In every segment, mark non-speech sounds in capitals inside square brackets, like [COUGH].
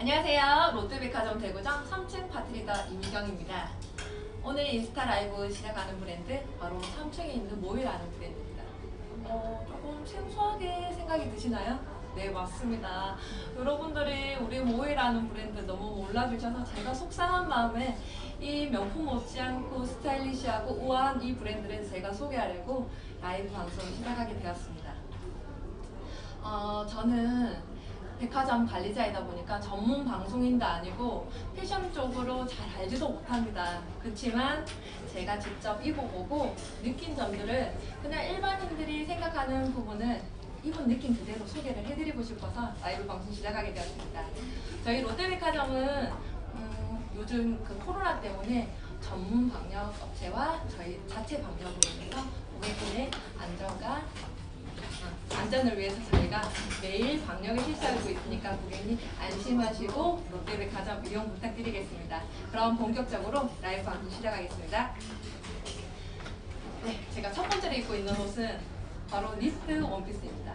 안녕하세요. 롯데백화점 대구점 3층 파트리더 이미경입니다. 오늘 인스타 라이브 시작하는 브랜드 바로 3층에 있는 모이라는 브랜드입니다. 어, 조금 생소하게 생각이 드시나요? 네 맞습니다. 여러분들이 우리 모이라는 브랜드 너무 몰라주셔서 제가 속상한 마음에 이 명품 못지않고 스타일리시하고 우아한 이 브랜드를 제가 소개하려고 라이브 방송을 시작하게 되었습니다. 어, 저는 백화점 관리자이다 보니까 전문 방송인도 아니고 패션 쪽으로 잘 알지도 못합니다. 그렇지만 제가 직접 입어보고 느낀 점들을 그냥 일반인들이 생각하는 부분을 입은 느낌 그대로 소개를 해드리고 싶어서 라이브 방송 시작하게 되었습니다. 저희 롯데백화점은 음, 요즘 그 코로나 때문에 전문 방역 업체와 저희 자체 방역으로 인해서 고객들의 안전과 안전을 위해서 저희가 매일 방역을 실시하고 있으니까 고객님 안심하시고 롯데백화점 이용 부탁드리겠습니다. 그럼 본격적으로 라이브 방송 시작하겠습니다. 네, 제가 첫 번째로 입고 있는 옷은 바로 니트 원피스입니다.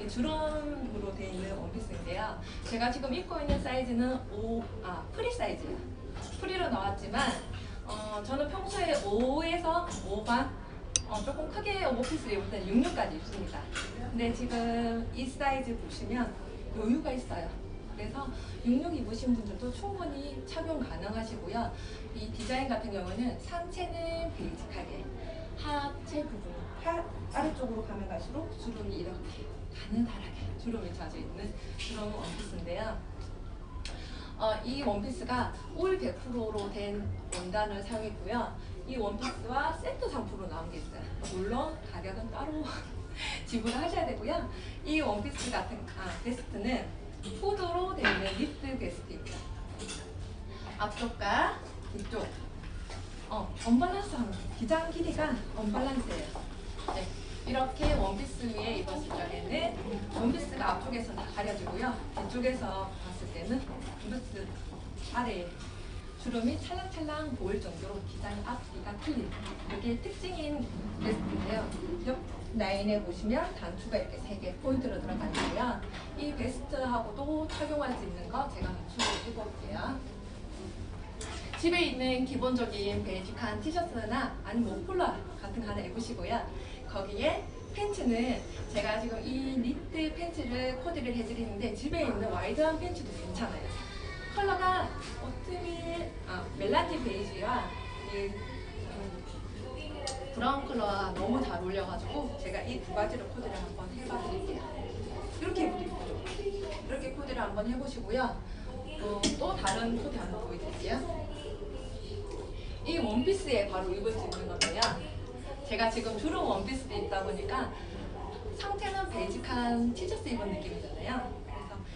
이 주름으로 되어 있는 원피스인데요. 제가 지금 입고 있는 사이즈는 5, 아, 프리 사이즈예요. 프리로 나왔지만 어, 저는 평소에 5에서 5반 어, 조금 크게 오버피스를 입을 때는 66까지 입습니다. 근데 지금 이 사이즈 보시면 여유가 있어요. 그래서 66 입으신 분들도 충분히 착용 가능하시고요. 이 디자인 같은 경우는 상체는 베이직하게, 하체 부분, 팔 아래쪽으로 가면 갈수록 주름이 이렇게 가느다랗게 주름이 젖어 있는 그런 원피스인데요. 어, 이 원피스가 올 100%로 된 원단을 사용했고요. 이 원피스와 세트 상품으로 나온 게 있어요. 물론 가격은 따로 [LAUGHS] 지불하셔야 되고요. 이 원피스 같은 아, 베스트는 되어 있는 니트 베스트입니다. 앞쪽과 뒤쪽 어, 언밸런스합니다. 기장 길이가 언밸런스예요. 네, 이렇게 원피스 위에 입었을 적에는 원피스가 앞쪽에서 다 가려지고요. 뒤쪽에서 봤을 때는 브루스 아래 주름이 찰랑찰랑 보일 정도로 기장 앞뒤가 틀린 이게 특징인 베스트인데요. 옆 라인에 보시면 단추가 이렇게 세 개 포인트로 들어가 있고요. 이 베스트하고도 착용할 수 있는 거 제가 맞추고 입어볼게요. 집에 있는 기본적인 베이직한 티셔츠나 아니면 폴라 같은 거 하나 입으시고요. 거기에 팬츠는 제가 지금 이 니트 팬츠를 코디를 해드리는데 집에 있는 와이드한 팬츠도 괜찮아요. 컬러가 오트밀, 아, 멜란지 베이지와 이 음, 브라운 컬러와 너무 잘 어울려가지고 제가 이 두 가지로 코디를 한번 해봐드릴게요. 이렇게 이쁘죠? 이렇게 코디를 한번 해보시고요. 어, 또 다른 코디 하나 보여드릴게요. 이 원피스에 바로 입을 수 있는 건데요. 제가 지금 주로 원피스를 입다 보니까 상태는 베이직한 티셔츠 입은 느낌이잖아요.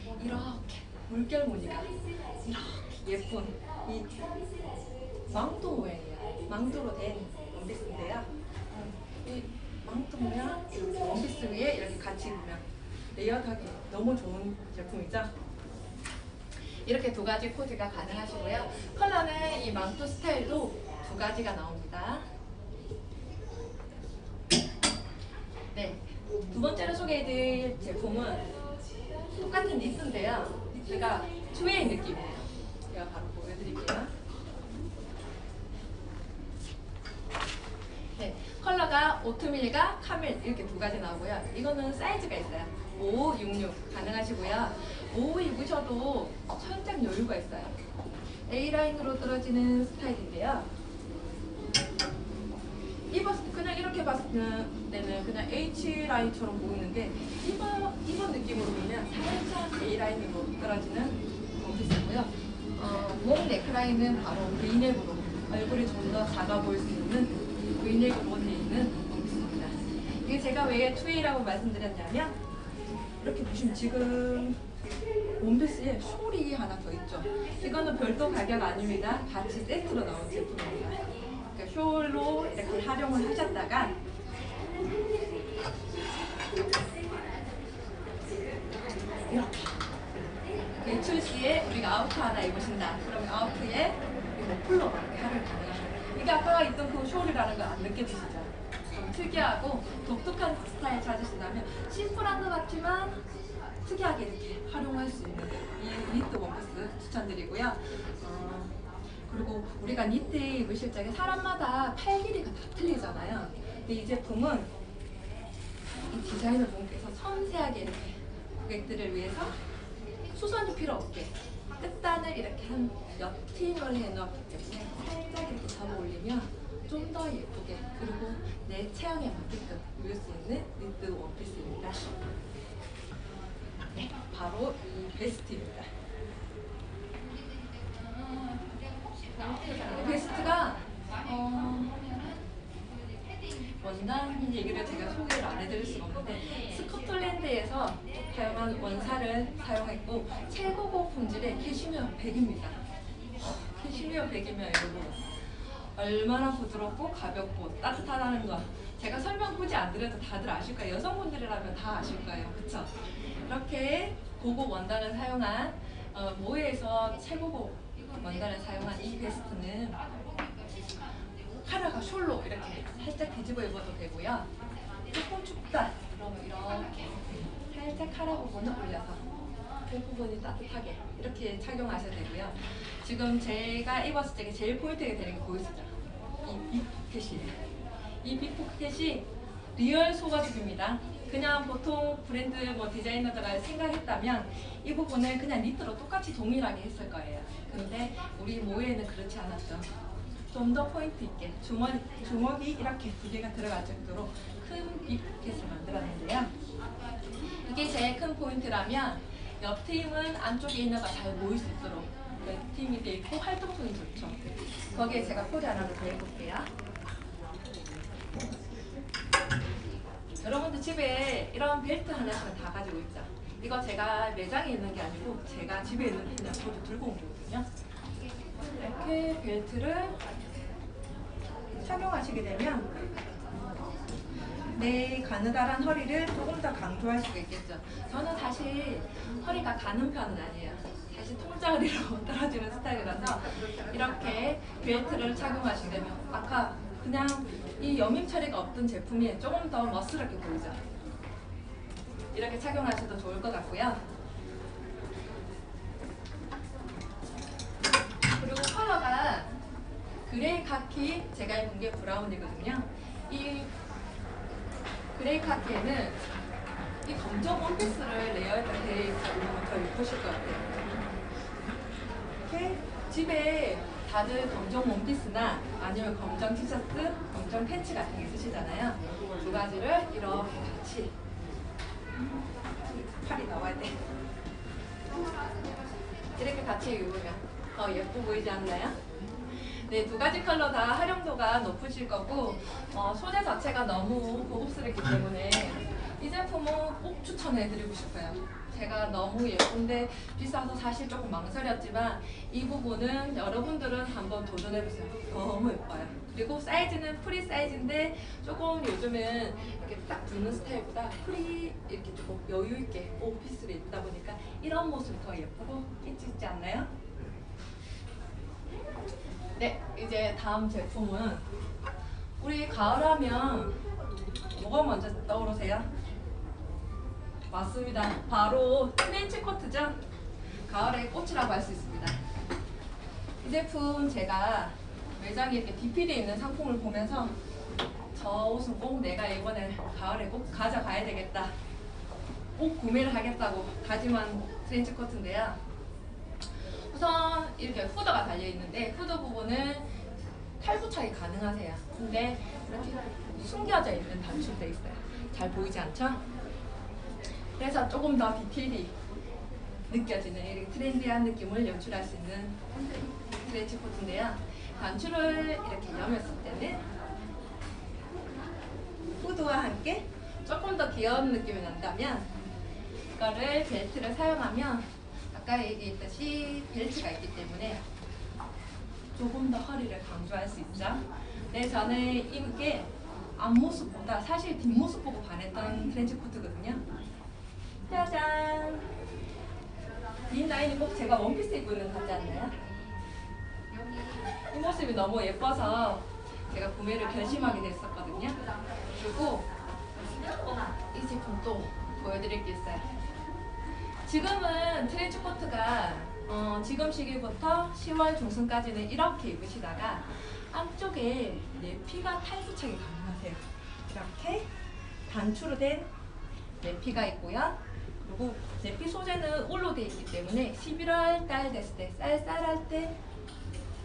그래서 이렇게 물결 무늬가 이렇게 예쁜 이 망토 모양이에요. 망토로 된 원피스인데요. 음, 이 망토 모양 이렇게 원피스 위에 이렇게 같이 입으면 레이어드하기 너무 좋은 제품이죠. 이렇게 두 가지 코디가 가능하시고요. 컬러는 이 망토 스타일도 두 가지가 나옵니다. 네. 두 번째로 소개해드릴 제품은 똑같은 니트인데요. 니트가 투웨이 느낌이에요. 제가 바로 보여드릴게요. 네. 컬러가 오트밀과 카밀 이렇게 두 가지 나오고요. 이거는 사이즈가 있어요. 5, 66 가능하시고요. 5 입으셔도 살짝 여유가 있어요. A라인으로 떨어지는 스타일인데요. 입었을 때 그냥 이렇게 봤을 때는 그냥 H라인처럼 보이는데 입어, 입은 느낌으로 보면 살짝 A라인으로 떨어지는 원피스고요. 어, 목 넥라인은 바로 V넥으로 얼굴이 좀 더 작아 보일 수 있는 V넥으로 되어 있는 원피스입니다. 이게 제가 왜 2A라고 말씀드렸냐면 이렇게 보시면 지금 원피스에 숄이 하나 더 있죠. 이거는 별도 가격 아닙니다. 같이 세트로 나온 제품입니다. 숄로 이렇게 활용을 하셨다가 이렇게 외출 시에 우리가 아우터 하나 입으신다. 그러면 머플러가 이렇게 활용 가능합니다. 이게 아까 있던 그 숄이라는 거 안 느껴지시죠? 좀 특이하고 독특한 스타일 찾으신다면 심플한 것 같지만 특이하게 이렇게 활용할 수 있는 이 니트 원피스 추천드리고요. 어, 그리고 우리가 니트 입으실 적에 사람마다 팔 길이가 다 틀리잖아요. 근데 이 제품은 이 디자이너 분께서 섬세하게 고객들을 위해서 수선이 필요 없게 끝단을 이렇게 한 옆팀을 해놓았기 때문에 살짝 이렇게 잡아 올리면 좀 더 예쁘게 그리고 내 체형에 맞게끔 입을 수 있는 니트 원피스입니다. 네, 바로 이 베스트입니다. 이 베스트가 어, 원단 얘기를 제가 소개를 안 해드릴 수가 없는데 스코틀랜드에서 다양한 원사를 사용했고 최고급 품질의 캐시미어 100입니다. 캐시미어 100이면 여러분 얼마나 부드럽고 가볍고 따뜻하다는 거 제가 설명 굳이 안 드려도 다들 아실 거예요. 여성분들이라면 다 아실 거예요. 그쵸? 이렇게 고급 원단을 사용한 어, 모에에서 최고급 원단을 사용한 이 베스트는 카라가 숄로 이렇게 살짝 뒤집어 입어도 되고요. 조금 춥다. 그러면 이렇게 살짝 카라 부분을 올려서 그 부분이 따뜻하게 이렇게 착용하셔도 되고요. 지금 제가 입었을 때 제일 포인트가 되는 게 보이시죠? 이 빅포켓이에요. 이 빅포켓이 리얼 소가죽입니다. 그냥 보통 브랜드 뭐 디자이너들가 생각했다면 이 부분을 그냥 니트로 똑같이 동일하게 했을 거예요. 근데 우리 모에는 그렇지 않았죠. 좀 더 포인트 있게 주머니, 주먹이 이렇게 두 개가 들어갈 정도로 큰 빅포켓을 만들었는데요. 이게 제일 큰 포인트라면 옆 팀은 안쪽에 있는 거잘 보일 수 있도록 옆 팀이 돼 있고 활동성이 좋죠. 거기에 제가 코디 하나를 더 해볼게요. 여러분들 집에 이런 벨트 하나씩은 다 가지고 있죠. 이거 제가 매장에 있는 게 아니고 제가 집에 있는 그냥 저도 들고 온 거거든요. 이렇게 벨트를 착용하시게 되면 내 가느다란 허리를 조금 더 강조할 수가 있겠죠. 저는 사실 허리가 가는 편은 아니에요. 사실 통짜리로 [LAUGHS] 떨어지는 스타일이라서 이렇게 벨트를 착용하시게 되면 아까 그냥 이 여밈 처리가 없던 제품이 조금 더 멋스럽게 보이죠. 이렇게 착용하셔도 좋을 것 같고요. 그리고 컬러가 그레이 카키 제가 입은 게 브라운이거든요. 이 그레이 카키에는 이 검정 원피스를 해서 입으면 더 예쁘실 것 같아요. 이렇게 집에 다들 검정 원피스나 아니면 검정 티셔츠, 검정 팬츠 같은 게 있으시잖아요. 두 가지를 이렇게 같이 팔이 나와야 돼. 이렇게 같이 입으면 더 예뻐 보이지 않나요? 네, 두 가지 컬러 다 활용도가 높으실 거고 어, 소재 자체가 너무 고급스럽기 때문에 이 제품은 꼭 추천해드리고 싶어요. 제가 너무 예쁜데 비싸서 사실 조금 망설였지만 이 부분은 여러분들은 한번 도전해보세요. 너무 예뻐요. 그리고 사이즈는 프리 사이즈인데 조금 요즘은 이렇게 딱 붙는 스타일보다 프리 이렇게 조금 여유 있게 오피스를 입다 보니까 이런 모습이 더 예쁘고 있지 않나요? 네, 이제 다음 제품은 우리 가을하면 뭐가 먼저 떠오르세요? 맞습니다. 바로 트렌치 코트죠. 가을의 꽃이라고 할 수 있습니다. 이 제품 제가 매장에 이렇게 디필이 있는 상품을 보면서 저 옷은 꼭 내가 이번에 가을에 꼭 가져가야 되겠다. 꼭 구매를 하겠다고 다짐한 트렌치 코트인데요. 우선 이렇게 후드가 달려 있는데 후드 부분은 탈부착이 가능하세요. 근데 이렇게 숨겨져 있는 단추돼 있어요. 잘 보이지 않죠? 그래서 조금 더 디테일이 느껴지는 이렇게 트렌디한 느낌을 연출할 수 있는 트렌치 코트인데요. 단추를 이렇게 여몄을 때는 후드와 함께 조금 더 귀여운 느낌이 난다면 이거를 벨트를 사용하면 아까 얘기했듯이 벨트가 있기 때문에 조금 더 허리를 강조할 수 있죠. 네, 저는 이게 앞모습보다 사실 뒷모습 보고 반했던 트렌치 코트거든요. 짜잔! 이 라인이 꼭 제가 원피스 입고 있는 것 같지 않나요? 이 모습이 너무 예뻐서 제가 구매를 결심하게 됐었거든요. 그리고 이 제품 또 보여드릴 게 있어요. 지금은 트렌치 코트가 어, 지금 시기부터 10월 중순까지는 이렇게 입으시다가 안쪽에 내피가 탈부착이 가능하세요. 이렇게 단추로 된 내피가 있고요. 그리고 내피 소재는 울로 되어 있기 때문에 11월 달 됐을 때 쌀쌀할 때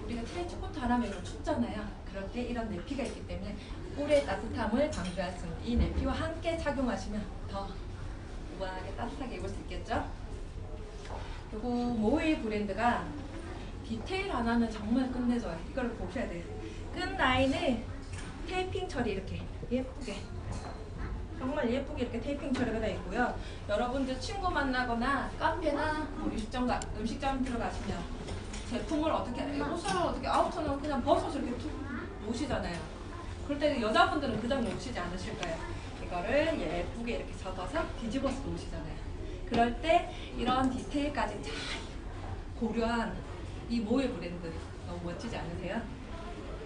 우리가 트렌치 코트 하나 매면 춥잖아요. 그럴 때 이런 내피가 있기 때문에 꿀의 따뜻함을 강조할 수 있는 이 내피와 함께 착용하시면 더 무관하게 따뜻하게 입을 수 있겠죠. 그리고 모의 브랜드가 디테일 하나는 정말 끝내줘요. 이걸 보셔야 돼요. 끝 라인에 테이핑 처리 이렇게 예쁘게 정말 예쁘게 이렇게 테이핑 처리가 되어 있고요. 여러분들 친구 만나거나 카페나 뭐 음식점 가, 음식점 들어가시면 제품을 어떻게 옷을 어떻게 아우터는 그냥 벗어서 이렇게 툭 놓으시잖아요. 그럴 때 여자분들은 그냥 놓으시지 않으실 거예요. 이거를 예쁘게 이렇게 접어서 뒤집어서 놓으시잖아요. 그럴 때 이런 디테일까지 잘 고려한 이 모의 브랜드 너무 멋지지 않으세요?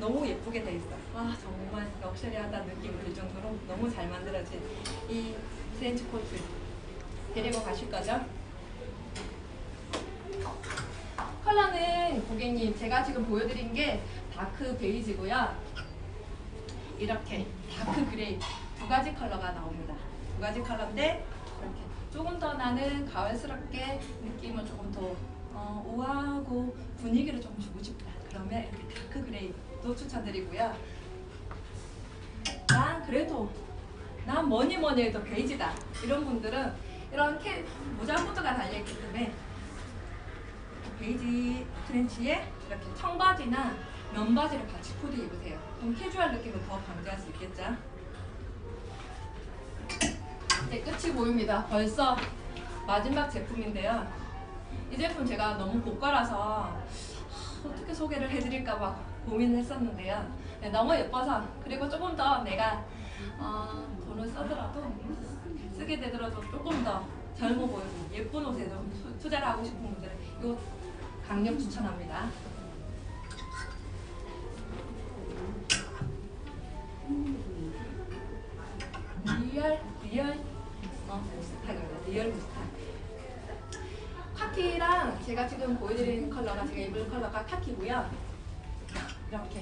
너무 예쁘게 돼 있어. 아 정말 럭셔리하다는 느낌이 들 정도로 너무 잘 만들어진 이 트렌치 코트 데리고 가실 거죠? 컬러는 고객님 제가 지금 보여드린 게 다크 베이지고요. 이렇게 다크 그레이 두 가지 컬러가 나옵니다. 두 가지 컬러인데 이렇게 조금 더 나는 가을스럽게 느낌을 조금 더 어, 우아하고 분위기를 좀 주고 싶다. 그러면 이렇게 다크 그레이 도 추천드리고요. 난 그래도 난 뭐니 뭐니 해도 베이지다. 이런 분들은 이런 캐, 모자 후드가 달려있기 때문에 베이지 트렌치에 이렇게 청바지나 면바지를 같이 코디 입으세요. 그럼 캐주얼 느낌을 더 강조할 수 있겠죠? 이제 끝이 보입니다. 벌써 마지막 제품인데요. 이 제품 제가 너무 고가라서 어떻게 소개를 해드릴까 막 고민을 했었는데요. 네, 너무 예뻐서 그리고 조금 더 내가 어, 돈을 써더라도 쓰게 되더라도 조금 더 젊어 보이고 예쁜 옷에 좀 투- 투자를 하고 싶은 분들은 이거 강력 추천합니다. 리얼 리얼 어 무스탁입니다. 리얼 무스탁. 카키랑 제가 지금 보여드리는 컬러가 제가 입은 컬러가 카키고요. 이렇게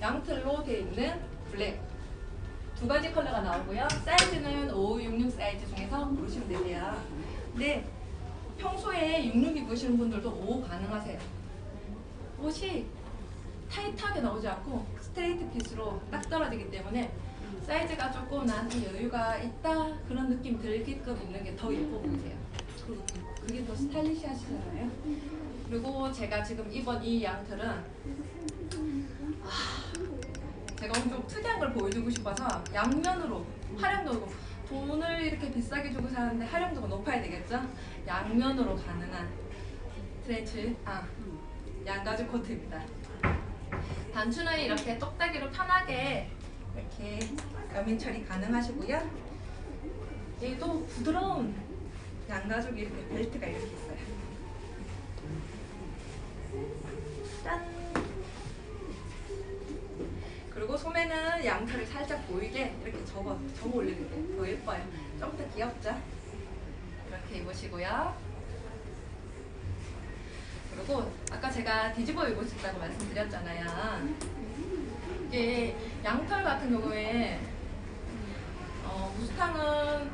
양틀로 되어 있는 블랙 두 가지 컬러가 나오고요. 사이즈는 5566 사이즈 중에서 고르시면 되세요. 근데 평소에 66 입으시는 분들도 5 가능하세요. 옷이 타이트하게 나오지 않고 스트레이트 핏으로 딱 떨어지기 때문에 사이즈가 조금 나한테 여유가 있다 그런 느낌 들게끔 입는 게 더 예뻐 보이세요. 그게 더 스타일리시하시잖아요. 그리고 제가 지금 입은 이 양털은 아, 제가 좀 특이한 걸 보여주고 싶어서 양면으로 활용도고 돈을 이렇게 비싸게 주고 사는데 활용도가 높아야 되겠죠? 양면으로 가능한 트렌치 아 양가죽 코트입니다. 단추는 이렇게 똑딱이로 편하게 이렇게 여민 처리 가능하시고요. 얘도 부드러운 양가죽 이렇게 벨트가 이렇게 있어요. 짠. 그리고 소매는 양털을 살짝 보이게 이렇게 접어 접어 올리는 게 더 예뻐요. 좀 더 귀엽죠? 이렇게 입으시고요. 그리고 아까 제가 뒤집어 입고 싶다고 말씀드렸잖아요. 이게 양털 같은 경우에 어, 무스탕은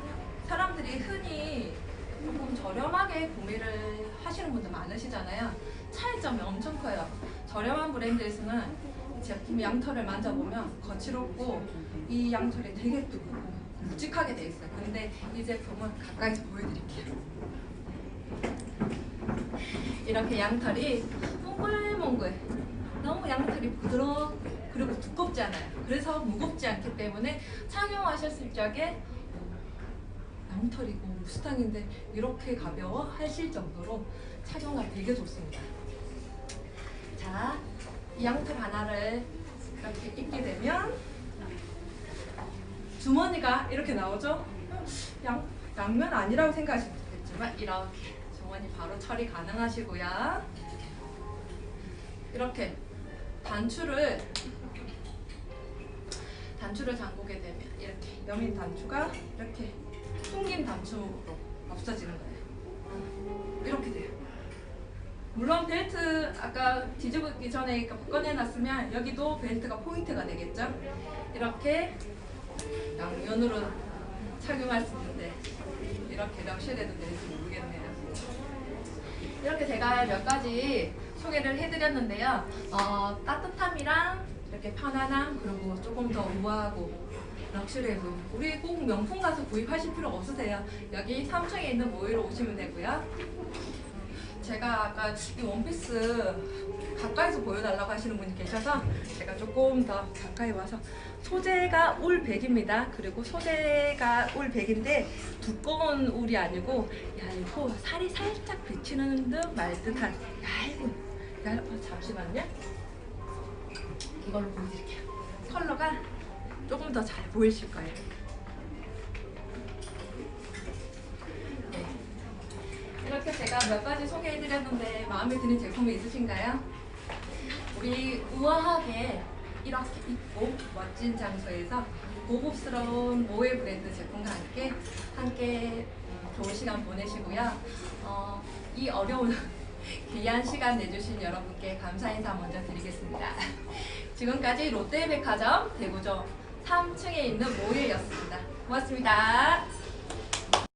사람들이 흔히 조금 저렴하게 구매를 하시는 분들 많으시잖아요. 차이점이 엄청 커요. 저렴한 브랜드에서는 제품 양털을 만져보면 거칠었고 이 양털이 되게 두껍고 묵직하게 돼 있어요. 근데 이 제품은 가까이서 보여드릴게요. 이렇게 양털이 몽글몽글 너무 양털이 부드러워 그리고 두껍지 않아요. 그래서 무겁지 않기 때문에 착용하셨을 적에 양털이고 무스탕인데 이렇게 가벼워 하실 정도로 착용감 되게 좋습니다. 자, 이 양털 하나를 이렇게 입게 되면 주머니가 이렇게 나오죠? 양, 양면 아니라고 생각하시겠지만 이렇게 주머니 바로 처리 가능하시고요. 이렇게 단추를 단추를 잠그게 되면 이렇게 여민 단추가 이렇게 숨긴 단추로 없어지는 거예요. 이렇게 돼요. 물론 벨트 아까 뒤집기 전에 꺼내놨으면 여기도 벨트가 포인트가 되겠죠. 이렇게 양면으로 착용할 수 있는데 이렇게 럭셔리해도 될지 모르겠네요. 이렇게 제가 몇 가지 소개를 해드렸는데요. 어, 따뜻함이랑 이렇게 편안함 그리고 조금 더 우아하고 럭셔리해 보이는 우리 꼭 명품 가서 구입하실 필요 없으세요. 여기 3층에 있는 모이로 오시면 되고요. 제가 아까 이 원피스 가까이서 보여달라고 하시는 분이 계셔서 제가 조금 더 가까이 와서 소재가 울 100입니다. 그리고 소재가 울 100인데 두꺼운 울이 아니고 얇고 살이 살짝 비치는 듯 말 듯한 얇은 얇 어, 잠시만요. 이걸로 보여드릴게요. 컬러가 조금 더 잘 보이실 거예요. 제가 몇 가지 소개해드렸는데 마음에 드는 제품이 있으신가요? 우리 우아하게 이렇게 입고 멋진 장소에서 고급스러운 모에 브랜드 제품과 함께 함께 음, 좋은 시간 보내시고요. 어, 이 어려운 [LAUGHS] 귀한 시간 내주신 여러분께 감사 인사 먼저 드리겠습니다. [LAUGHS] 지금까지 롯데백화점 대구점 3층에 있는 모일이었습니다. 고맙습니다.